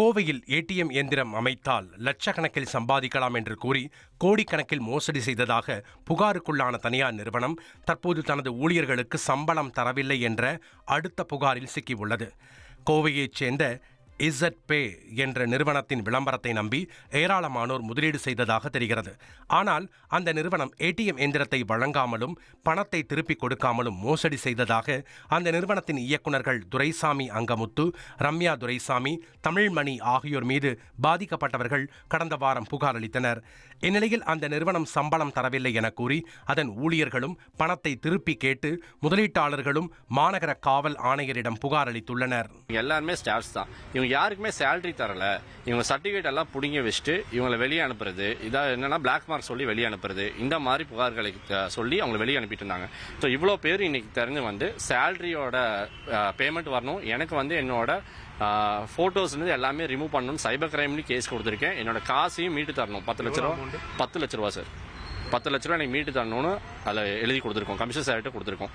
கோவையில் ஏடிஎம் இயந்திரம் அமைத்தால் லட்சக்கணக்கில் சம்பாதிக்கலாம் என்று கூறி கோடிக்கணக்கில் மோசடி செய்ததாக புகாருக்குள்ளான தனியார் நிறுவனம் தற்போது தனது ஊழியர்களுக்கு சம்பளம் தரவில்லை என்ற அடுத்த புகாரில் சிக்கியுள்ளது. கோவையைச் சேர்ந்த இசட் பே என்ற நிறுவனத்தின் விளம்பரத்தை நம்பி ஏராளமானோர் முதலீடு செய்ததாக தெரிகிறது. ஆனால் அந்த நிறுவனம் ஏடிஎம் எந்திரத்தை வழங்காமலும் பணத்தை திருப்பிக் கொடுக்காமலும் மோசடி செய்ததாக அந்த நிறுவனத்தின் இயக்குநர்கள் துரைசாமி அங்கமுத்து ரம்யா துரைசாமி தமிழ்மணி ஆகியோர் மீது பாதிக்கப்பட்டவர்கள் கடந்த வாரம் புகார் அளித்தனர். இந்நிலையில் அந்த நிறுவனம் சம்பளம் தரவில்லை என கூறி அதன் ஊழியர்களும் பணத்தை திருப்பி கேட்டு முதலீட்டாளர்களும் மாநகர காவல் ஆணையரிடம் புகார் அளித்துள்ளனர். எல்லாருமே ஸ்டாஃப்ஸ் தான். இவங்க யாருக்குமே சேலரி தரல. இவங்க சர்டிஃபிகேட் எல்லாம் புடிங்கி வச்சுட்டு இவங்களை வெளியே அனுப்புறது இதா என்னன்னா பிளாக் மார்க் சொல்லி வெளியே அனுப்புறது இந்த மாதிரி புகார்களை சொல்லி அவங்களை வெளியே அனுப்பிட்டு இருந்தாங்க. ஸோ இவ்வளோ பேர் இன்னைக்கு தெரிஞ்சு வந்து சேலரியோட பேமெண்ட் வரணும். எனக்கு வந்து என்னோட ஃபோட்டோஸ் இருந்து எல்லாமே ரிமூவ் பண்ணணும். சைபர் கிரைம்னு கேஸ் கொடுத்துருக்கேன். என்னோட காசையும் மீட்டு தரணும். பத்து லட்ச ரூபா? பத்து லட்ச ரூபா சார் பத்து லட்ச ரூபா எனக்கு மீட்டு தரணும்னு அதில் எழுதி கொடுத்துருக்கோம். கமிஷன் சார்கிட்ட கொடுத்துருக்கோம்.